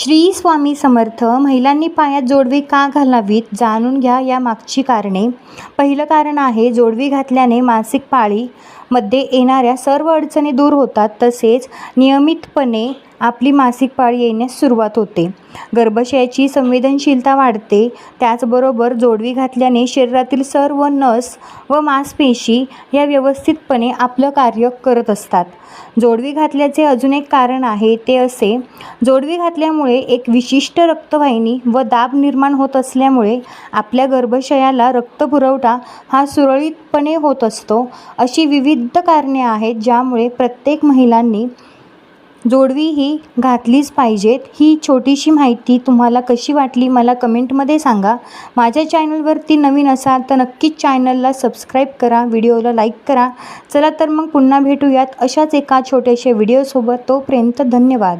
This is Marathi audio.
श्री स्वामी समर्थ महिलांनी पायात जोडवी का घालावीत जाणून घ्या या मागची कारणे. पहिलं कारण आहे जोडवी घातल्याने मासिक पाळी मध्ये येणाऱ्या सर्व अडचणी दूर होतात तसेच नियमितपणे आपली मासिक पाळी येण्यास सुरुवात होते. गर्भाशयाची संवेदनशीलता वाढते. त्याचबरोबर जोडवी घातल्याने शरीरातील सर्व नस व मांसपेशी या व्यवस्थितपणे आपलं कार्य करत असतात. जोडवी घातल्याचे अजून एक कारण आहे ते असे जोडवी घातल्यामुळे एक विशिष्ट रक्तवाहिनी व दाब निर्माण होत असल्यामुळे आपल्या गर्भाशयाला रक्तपुरवठा हा सुरळीतपणे होत असतो अशी विविध विविध कारणे आहेत ज्यामुळे प्रत्येक महिलांनी जोडवी ही घातलीच पाहिजेत. ही छोटीशी माहिती तुम्हाला कशी वाटली मला कमेंटमध्ये सांगा. माझ्या चॅनलवरती नवीन असाल तर नक्कीच चॅनलला सबस्क्राईब करा व्हिडिओला लाईक करा. चला तर मग पुन्हा भेटूयात अशाच एका छोट्याशा व्हिडिओसोबत. तोपर्यंत धन्यवाद.